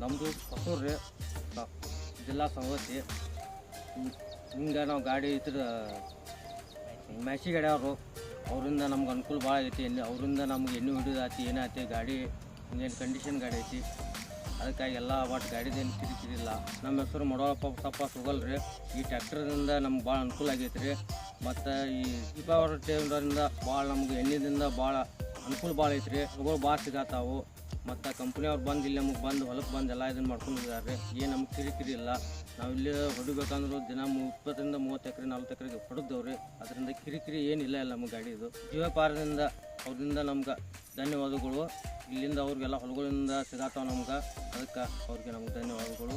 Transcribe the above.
ನಮ್ಮದು ಹೊಸೂರು ರೀ ಜಿಲ್ಲಾ ಸಂಗತಿ ಹಿಂಗೆ ನಾವು ಗಾಡಿ ಇತ್ತು ಮ್ಯಾಸಿ ಗಾಡಿ ಅವರು, ಅವರಿಂದ ನಮ್ಗೆ ಅನುಕೂಲ ಭಾಳ ಆಗೈತಿ ಎಣ್ಣೆ ಅವರಿಂದ ನಮ್ಗೆ ಎಣ್ಣೆ ಹಿಡಿದಾತಿ ಏನಾಯ್ತಿ ಗಾಡಿ, ಹಿಂಗೇನು ಕಂಡೀಷನ್ ಗಾಡಿ ಐತಿ. ಅದಕ್ಕಾಗಿ ಎಲ್ಲ ಒಟ್ಟು ಗಾಡಿದೇನು ಕಿರಿಕಿರಿಲ್ಲ ನಮ್ಮ ಹೆಸರು ಮಡವಪ್ಪ ಸಪ್ಪ ಸುಗಲ್ ರೀ. ಈ ಟ್ಯಾಕ್ಟ್ರದಿಂದ ನಮ್ಗೆ ಭಾಳ ಅನುಕೂಲ ಆಗೈತಿ ರೀ. ಮತ್ತು ಈ ದೀಪಾವಳಿ ಟೈಮ್ದಿಂದ ಭಾಳ ನಮ್ಗೆ ಎಣ್ಣೆದಿಂದ ಭಾಳ ಅನುಕೂಲ ಭಾಳ ಐತಿ ರೀ ಸುಗಲ್ ಭಾಳ ಸಿಗತ್ತಾವು. ಮತ್ತು ಕಂಪ್ನಿಯವ್ರು ಬಂದು ಇಲ್ಲಿ ನಮಗೆ ಬಂದು ಹೊಲಕ್ಕೆ ಬಂದು ಎಲ್ಲ ಇದನ್ನು ಮಾಡ್ಕೊಂಡು ಹೋಗಿದ್ದಾರೆ ಏನು ನಮ್ಗೆ ಕಿರಿಕಿರಿ ಇಲ್ಲ. ನಾವು ಇಲ್ಲಿ ಹೊಡಿಬೇಕಂದ್ರೂ ದಿನ ಇಪ್ಪತ್ತರಿಂದ ಮೂವತ್ತು ಎಕರೆ, ನಲ್ವತ್ತು ಎಕರೆಗೆ ಹೊಡೆದವ್ರಿ ಅದರಿಂದ ಕಿರಿಕಿರಿ ಏನಿಲ್ಲ ಇಲ್ಲ ನಮ್ಮ ಗಾಡಿದು ಜೀವಪಾರದಿಂದ ಅವರಿಂದ ನಮ್ಗೆ ಧನ್ಯವಾದಗಳು. ಇಲ್ಲಿಂದ ಅವ್ರಿಗೆಲ್ಲ ಹೊಲಗಳಿಂದ ಸಿಗತ್ತಾವ ನಮ್ಗೆ. ಅದಕ್ಕೆ ಅವ್ರಿಗೆ ನಮ್ಗೆ ಧನ್ಯವಾದಗಳು.